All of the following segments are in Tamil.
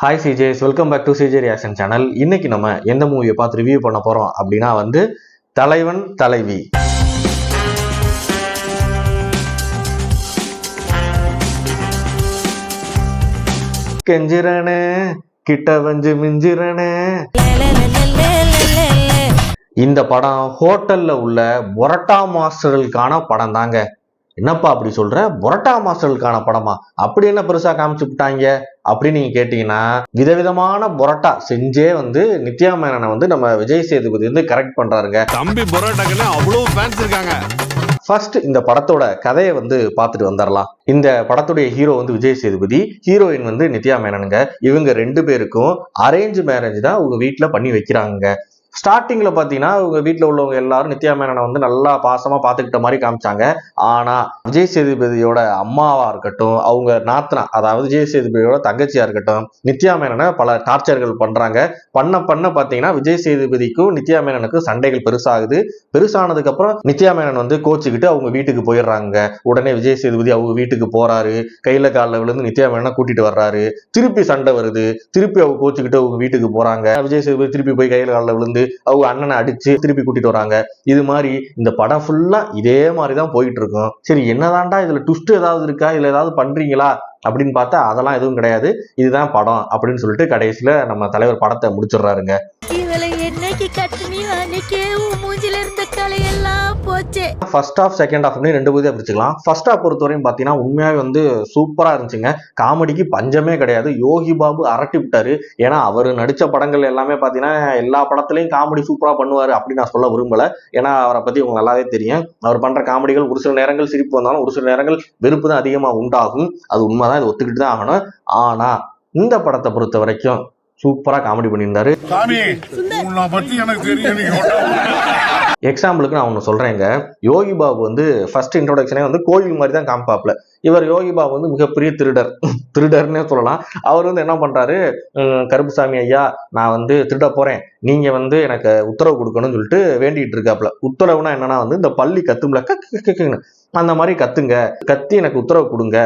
Hi CJ's welcome back to CJ reaction channel இன்னைக்கு நம்ம எந்த மூவியை பார்த்து ரிவ்யூ பண்ண போறோம் அப்படின்னா வந்து தலைவன் தலைவி. கெஞ்சிரனே கிட்ட வஞ்சு மிஞ்சிரனே இந்த படம் ஹோட்டல்ல உள்ள பொரட்டா மாஸ்டர்களுக்கான படம் தாங்க என்னப்பா அப்படி சொல்ற? பொரட்டா மாஸ்டர்களுக்கான படமா? அப்படி என்ன பெருசா காமிச்சு விட்டாங்க அப்படின்னு நீங்க கேட்டீங்கன்னா விதவிதமான பொரட்டா செஞ்சே வந்து நித்யா மேனனை வந்து நம்ம விஜய் சேதுபதி வந்து கரெக்ட் பண்றாருங்க. தம்பி பரோட்டாக்குன்னு அவ்வளவு ஃபேன்ஸ் இருக்காங்க. ஃபர்ஸ்ட் இந்த படத்தோட கதையை வந்து பார்த்துட்டு வந்துடலாம் இந்த படத்துடைய ஹீரோ வந்து விஜய் சேதுபதி ஹீரோயின் வந்து நித்யா மேனனுங்க. இவங்க ரெண்டு பேருக்கும் அரேஞ்ச் மேரேஜ் தான் அவங்க வீட்ல பண்ணி வைக்கிறாங்க ஸ்டார்டிங்கில் பார்த்தீங்கன்னா அவங்க வீட்டில் உள்ளவங்க எல்லாரும் நித்யா மேனனை வந்து நல்லா பாசமாக பார்த்துக்கிட்ட மாதிரி காமிச்சாங்க. ஆனால் விஜய் சேதுபதியோட அம்மாவாக இருக்கட்டும் அவங்க நாத்தனா அதாவது விஜய் சேதுபதியோட தங்கச்சியாக இருக்கட்டும் நித்யா மேனனை பல டார்ச்சர்கள் பண்ணுறாங்க பண்ண பண்ண பார்த்தீங்கன்னா விஜய் சேதுபதிக்கும் நித்யா மேனனுக்கும் சண்டைகள் பெருசாகுது. பெருசானதுக்கப்புறம் நித்யா மேனன் வந்து கோச்சிக்கிட்டு அவங்க வீட்டுக்கு போயிடுறாங்க. உடனே விஜய் சேதுபதி அவங்க வீட்டுக்கு போகிறாரு கையில் காலில் விழுந்து நித்யா மேனனை கூட்டிகிட்டு வர்றாரு. திருப்பி சண்டை வருது. திருப்பி அவங்க கோச்சிக்கிட்டு அவங்க வீட்டுக்கு போகிறாங்க விஜய் சேதுபதி திருப்பி போய் கையில் காலில் விழுந்து அவங்க அண்ணனை அடிச்சு திருப்பி கூட்டிட்டு வராங்க. இது மாதிரி இந்த படம் ஃபுல்லா இதே மாதிரி தான் போயிட்டு இருக்கும் சரி என்னதான்டா இதுல ட்விஸ்ட் ஏதாவது இருக்கா? இதுல ஏதாவது பண்றீங்களா? அப்படின்னு பார்த்தா அதெல்லாம் எதுவும் கிடையாது. இதுதான் படம் அப்படின்னு சொல்லிட்டு கடைசியில நம்ம தலைவர் படத்தை முடிச்சிடுறாருங்க. இவளை என்னைக்கு கட்டுனியோ அன்னைக்கே ஃபர்ஸ்ட் ஆஃப் செகண்ட் ஆஃப் ரெண்டு பகுதியாக பிரிச்சுக்கலாம். ஃபர்ஸ்ட் ஆஃப் பொறுத்தவரையும் பார்த்தீங்கன்னா உண்மையாகவே வந்து சூப்பராக இருந்துச்சுங்க. காமெடிக்கு பஞ்சமே கிடையாது. யோகி பாபு அரட்டி விட்டாரு. ஏன்னா அவர் நடித்த படங்கள் எல்லாமே பார்த்தீங்கன்னா எல்லா படத்துலையும் காமெடி சூப்பராக பண்ணுவார் அப்படின்னு நான் சொல்ல விரும்பலை. ஏன்னா அவரை பற்றி உங்களுக்கு நல்லாவே தெரியும். அவர் பண்ணுற காமெடிகள் ஒரு சில நேரங்கள் சிரிப்பு வந்தாலும் ஒரு சில நேரங்கள் வெறுப்பு தான் அதிகமாக உண்டாகும். அது உண்மைதான். இது ஒத்துக்கிட்டு தான் ஆகணும். ஆனால் இந்த படத்தை பொறுத்த வரைக்கும் சூப்பராக காமெடி பண்ணியிருந்தாரு. எக்ஸாம்பிளுக்கு நான் ஒன்று சொல்கிறேங்க யோகி பாபு வந்து ஃபர்ஸ்ட் இன்ட்ரோடக்ஷனே வந்து கோயில் மாதிரி தான் காமிப்பாப்ல இவர் யோகி பாபு வந்து மிகப்பெரிய திருடர். திருடர்னே சொல்லலாம். அவர் வந்து என்ன பண்ணுறாரு கருப்புசாமி ஐயா நான் வந்து திருட போகிறேன் நீங்கள் வந்து எனக்கு உத்தரவு கொடுக்கணும்னு சொல்லிட்டு வேண்டிகிட்டு இருக்காப்ல உத்தரவுனா என்னன்னா வந்து இந்த பள்ளி கத்தும்ல கக் அந்த மாதிரி கத்துங்க. கத்தி எனக்கு உத்தரவு கொடுங்க.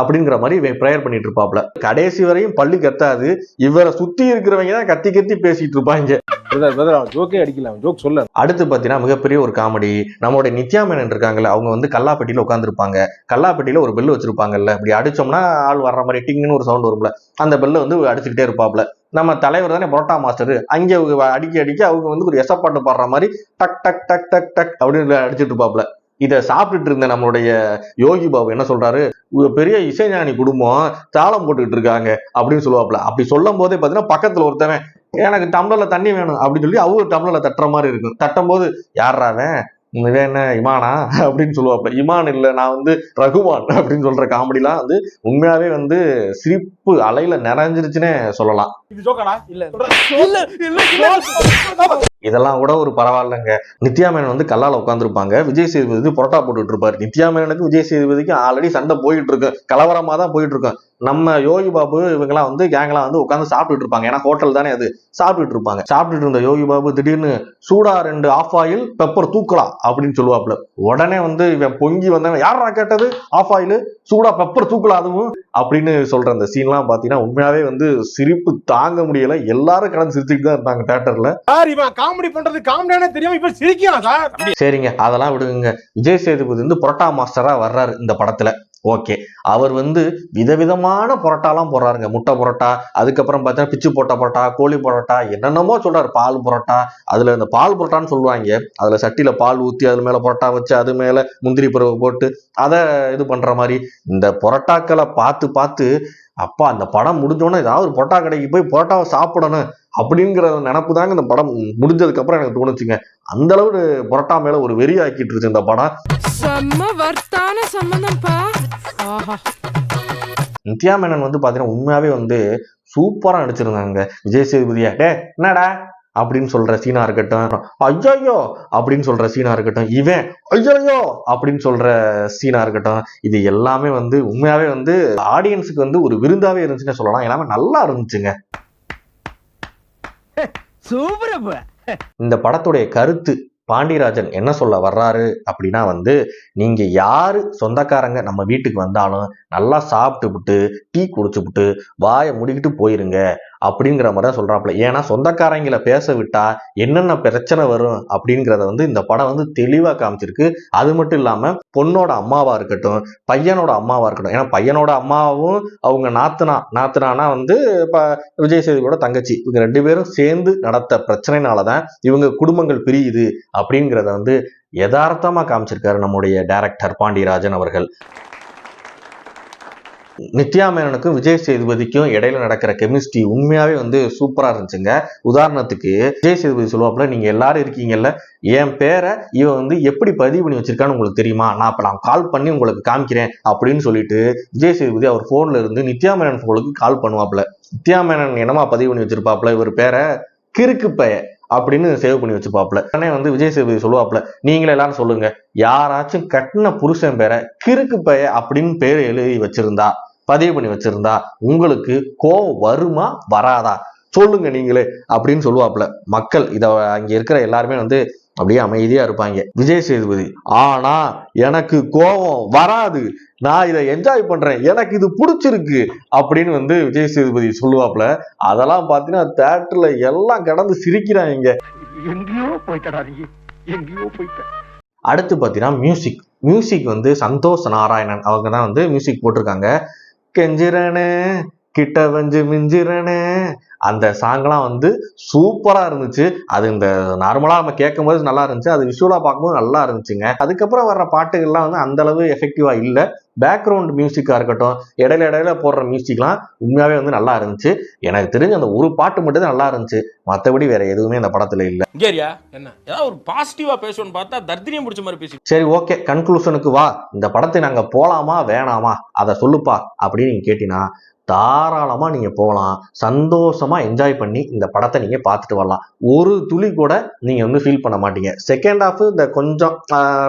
அப்படிங்கிற மாதிரி ப்ரேயர் பண்ணிட்டு இருப்பாப்ல கடைசி வரையும் பள்ளி கத்தாது. இவரை சுத்தி இருக்கிறவங்க தான் கத்தி கத்தி பேசிட்டு இருப்பாங்க. பிரதர் பிரதர் அவன் ஜோக்கே அடிக்கல. அவன் ஜோக் சொல்ல அடுத்து பார்த்தீங்கன்னா மிகப்பெரிய ஒரு காமெடி நம்மளுடைய நித்யா மேனன் இருக்காங்கல்ல அவங்க வந்து கல்லாப்பட்டியில உட்காந்துருப்பாங்க கல்லாப்பட்டியில ஒரு பெல் வச்சிருப்பாங்கல்ல இப்படி அடிச்சோம்னா ஆள் வர்ற மாதிரி டிங்னு ஒரு சவுண்ட் வரும்ல அந்த பெல்லை வந்து அடிச்சுக்கிட்டே இருப்பாப்ல. நம்ம தலைவர் தானே புரோட்டா மாஸ்டர். அங்கே அவங்க அடிக்க அடிக்க அவங்க வந்து ஒரு எசப்பாட்டு பாடுற மாதிரி டக் டக் டக் டக் டக் அப்படின்னு அடிச்சிட்டு இருப்பாப்ல. இதை சாப்பிட்டுட்டு இருந்த நம்மளுடைய யோகி பாபு என்ன சொல்றாரு? ஒரு பெரிய இசைஞானி குடும்பம் தாளம் போட்டுக்கிட்டு இருக்காங்க அப்படின்னு சொல்லுவாப்ல. அப்படி சொல்லும் போதே பார்த்தீங்கன்னா பக்கத்துல ஒருத்தவன் எனக்கு டம்ளர்ல தண்ணி வேணும் அப்படின்னு சொல்லி அவரு டம்ளர்ல தட்டுற மாதிரி இருக்கும். தட்டும் போது யார்றாவன் இவன் என்ன இமானா? அப்படின்னு சொல்லுவாப்ல. இமான் இல்ல நான் வந்து ரகுமான் அப்படின்னு சொல்ற காமெடிலாம் வந்து உண்மையாவே வந்து சிரிப்பு அலையில நிறைஞ்சிருச்சுன்னே சொல்லலாம். இது ஜோக்காடா இல்ல. இதெல்லாம் கூட ஒரு பரவாயில்லைங்க. நித்யா மேனன் வந்து கல்லால உட்காந்துருப்பாங்க விஜய் சேதுபதி புரோட்டா போட்டுட்டு இருப்பாரு நித்யா மேனனுக்கு விஜய் சேதுபதிக்கு ஆல்ரெடி சண்டை போயிட்டு இருக்கு கலவரமா தான் போயிட்டு இருக்கும் நம்ம யோகி பாபு இவங்கெல்லாம் வந்து கேங்லாம் வந்து உட்காந்து சாப்பிட்டுட்டு இருப்பாங்க. ஏன்னா ஹோட்டல் தானே அது. சாப்பிட்டுட்டு இருப்பாங்க. சாப்பிட்டுட்டு இருந்த யோகி பாபு திடீர்னு சூடா ரெண்டு ஆஃப் ஆயில் பெப்பர் தூக்கலாம். அப்படின்னு சொல்லுவாப்ல உடனே வந்து இவன் பொங்கி வந்தவன் யாரா கேட்டது? ஆஃப் ஆயில் சூடா பெப்பர் தூக்கலாம் அதுவும்? அப்படின்னு சொல்ற அந்த சீன்லாம் பாத்தீங்கன்னா உண்மையாவே வந்து சிரிப்பு தாங்க முடியல. எல்லாரும் கடந்து சிரிச்சுட்டு தான் இருந்தாங்க தேட்டர்ல சார் இவன் காமெடி பண்றது காமெடியானே தெரியாம இப்ப சிரிக்கிறான் சார். சரிங்க அதெல்லாம் விடுங்க விஜய் சேதுபதி வந்து புரோட்டா மாஸ்டரா வர்றாரு இந்த படத்துல. ஓகே அவர் வந்து விதவிதமான புரோட்டாலாம் போடுறாருங்க. முட்டை புரோட்டா அதுக்கப்புறம் பார்த்தா பிச்சு போட்ட புரோட்டா கோழி புரோட்டா என்னென்னமோ சொல்றாரு. பால் புரோட்டா அதுல இந்த பால் புரோட்டான்னு சொல்லுவாங்க. அதுல சட்டியில பால் ஊற்றி அது மேல புரோட்டா வச்சு அது மேல முந்திரி பருவ போட்டு அதை இது பண்ற மாதிரி இந்த புரோட்டாக்களை பார்த்து பார்த்து அப்பா அந்த படம் முடிஞ்சோடனே ஏதாவது ஒரு புரோட்டா கடைக்கு போய் புரோட்டாவை சாப்பிடணும். அப்படிங்கிற நினப்பு தாங்க இந்த படம் முடிஞ்சதுக்கு அப்புறம் எனக்கு தோணுச்சுங்க. அந்த அளவு புரோட்டா மேல ஒரு வெறி ஆக்கிட்டு இருந்துச்சு இந்த படம். செம்ம வர்த்தான சம்மந்தம்ப்பா நித்யா மேனன் வந்து பாத்தீங்கன்னா உண்மையாவே வந்து சூப்பரா நடிச்சிருந்தாங்க. விஜய் சேதுபதியா டே என்னடா? அப்படின்னு சொல்ற சீனா இருக்கட்டும். ஐயோ அப்படின்னு சொல்ற சீனா இருக்கட்டும். இவன் ஐயோ அப்படின்னு சொல்ற சீனா இருக்கட்டும். இது எல்லாமே வந்து உண்மையாவே வந்து ஆடியன்ஸுக்கு வந்து ஒரு விருந்தாவே இருந்துச்சுன்னு சொல்லலாம். எல்லாமே நல்லா இருந்துச்சுங்க. சூப்பரப்ப இந்த படத்துடைய கருத்து பாண்டியராஜன் என்ன சொல்ல வர்றாரு அப்படின்னா வந்து நீங்க யாரு சொந்தக்காரங்க நம்ம வீட்டுக்கு வந்தாலும் நல்லா சாப்பிட்டு விட்டு டீ குடிச்சுப்புட்டு வாயை முடிக்கிட்டு போயிருங்க. அப்படிங்கிற மாதிரி தான் சொல்கிறாப்புல ஏன்னா சொந்தக்காரங்களை பேச விட்டால் என்னென்ன பிரச்சனை வரும் அப்படிங்கிறத வந்து இந்த படம் வந்து தெளிவாக காமிச்சிருக்கு. அது மட்டும் இல்லாமல் பொண்ணோட அம்மாவாக இருக்கட்டும் பையனோட அம்மாவாக இருக்கட்டும். ஏன்னா பையனோட அம்மாவும் அவங்க நாத்தனா நாத்தனானா வந்து இப்போ விஜய் சேதுவோட தங்கச்சி. இவங்க ரெண்டு பேரும் சேர்ந்து நடத்த பிரச்சனைனால தான் இவங்க குடும்பங்கள் பிரியுது அப்படிங்கிறத வந்து யதார்த்தமாக காமிச்சிருக்காரு நம்முடைய டைரக்டர் பாண்டியராஜன் அவர்கள். நித்யா மேனனுக்கும் விஜய் சேதுபதிக்கும் இடையில நடக்கிற கெமிஸ்ட்ரி உண்மையாவே வந்து சூப்பரா இருந்துச்சுங்க. உதாரணத்துக்கு விஜய் சேதுபதி சொல்லுவாப்புல நீங்க எல்லாரும் இருக்கீங்கல்ல என் பேரை இவன் வந்து எப்படி பதிவு பண்ணி வச்சிருக்கான்னு உங்களுக்கு தெரியுமா? நான் இப்ப நான் கால் பண்ணி உங்களுக்கு காமிக்கிறேன் அப்படின்னு சொல்லிட்டு விஜய் சேதுபதி அவர் போன்ல இருந்து நித்யா மேனன் போனுக்கு கால் பண்ணுவாப்புல. நித்யா மேனன் என்னமா பதிவு பண்ணி வச்சிருப்பாப்புல? இவர் பேரை கிறுக்கு பைய அப்படின்னு சேவ் பண்ணி வச்சுப்பாப்புல உடனே வந்து விஜய் சேதுபதி சொல்லுவாப்புல நீங்களே எல்லாரும் சொல்லுங்க யாராச்சும் கட்டின புருஷன் பேரை கிறுக்கு பய அப்படின்னு பேர் எழுதி வச்சிருந்தா பதிவு பண்ணி வச்சிருந்தா உங்களுக்கு கோவம் வருமா வராதா? சொல்லுங்க நீங்களே அப்படின்னு சொல்லுவாப்புல. மக்கள் இத அங்க இருக்கிற எல்லாருமே வந்து அப்படியே அமைதியா இருப்பாங்க. விஜய் சேதுபதி ஆனா எனக்கு கோவம் வராது. நான் இதை என்ஜாய் பண்றேன். எனக்கு இது பிடிச்சிருக்கு. அப்படின்னு வந்து விஜய் சேதுபதி சொல்லுவாப்புல. அதெல்லாம் பாத்தீங்கன்னா தேட்டர்ல எல்லாம் கடந்து சிரிக்கிறாங்க. எங்கேயோ போயிட்டடா நீ. எங்கேயோ போயிட்ட. அடுத்து பார்த்தீங்கன்னா மியூசிக் மியூசிக் வந்து சந்தோஷ் நாராயணன் அவங்க தான் வந்து மியூசிக் போட்டிருக்காங்க. கெஞ்சிரனே கிட்ட வஞ்சு மிஞ்சிறனே. அந்த சாங்லாம் வந்து சூப்பரா இருந்துச்சு. அது இந்த நார்மலா நம்ம கேட்கும் போது நல்லா இருந்துச்சு. அது விஷுவலா பார்க்கும்போது நல்லா இருந்துச்சுங்க. அதுக்கப்புறம் வர்ற பாட்டுகள்லாம் வந்து அந்த அளவு எஃபெக்டிவா பேக்ரவுண்ட் மியூசிக்கா இருக்கட்டும் இடையில இடையில போடுற மியூசிக்லாம் உண்மையாவே வந்து நல்லா இருந்துச்சு. எனக்கு தெரிஞ்சு அந்த ஒரு பாட்டு மட்டும் தான் நல்லா இருந்துச்சு. மற்றபடி வேற எதுவுமே அந்த படத்துல இல்ல. இங்கேரியா என்ன? ஏதாவது ஒரு பாசிட்டிவா பேசணும்னு பார்த்தா தர்தினியம் பிடிச்ச மாதிரி பேசி சரி ஓகே கன்க்ளூஷனுக்கு வா. இந்த படத்தை நாங்க போலாமா வேணாமா? அதை சொல்லுப்பா அப்படின்னு நீங்க கேட்டீங்கன்னா தாராளமாக நீங்கள் போகலாம். சந்தோஷமாக என்ஜாய் பண்ணி இந்த படத்தை நீங்கள் பார்த்துட்டு வரலாம். ஒரு துளி கூட நீங்கள் வந்து ஃபீல் பண்ண மாட்டீங்க. செகண்ட் ஹாஃப் இந்த கொஞ்சம்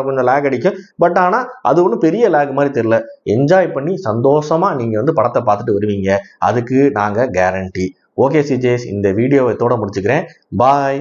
கொஞ்சம் லேக் அடிக்கும். பட் ஆனால் அது ஒன்றும் பெரிய லேக் மாதிரி தெரியல. என்ஜாய் பண்ணி சந்தோஷமாக நீங்கள் வந்து படத்தை பார்த்துட்டு வருவீங்க. அதுக்கு நாங்கள் கேரண்டி ஓகே சிஜேஸ் இந்த வீடியோவை தோட முடிச்சுக்கிறேன். பாய்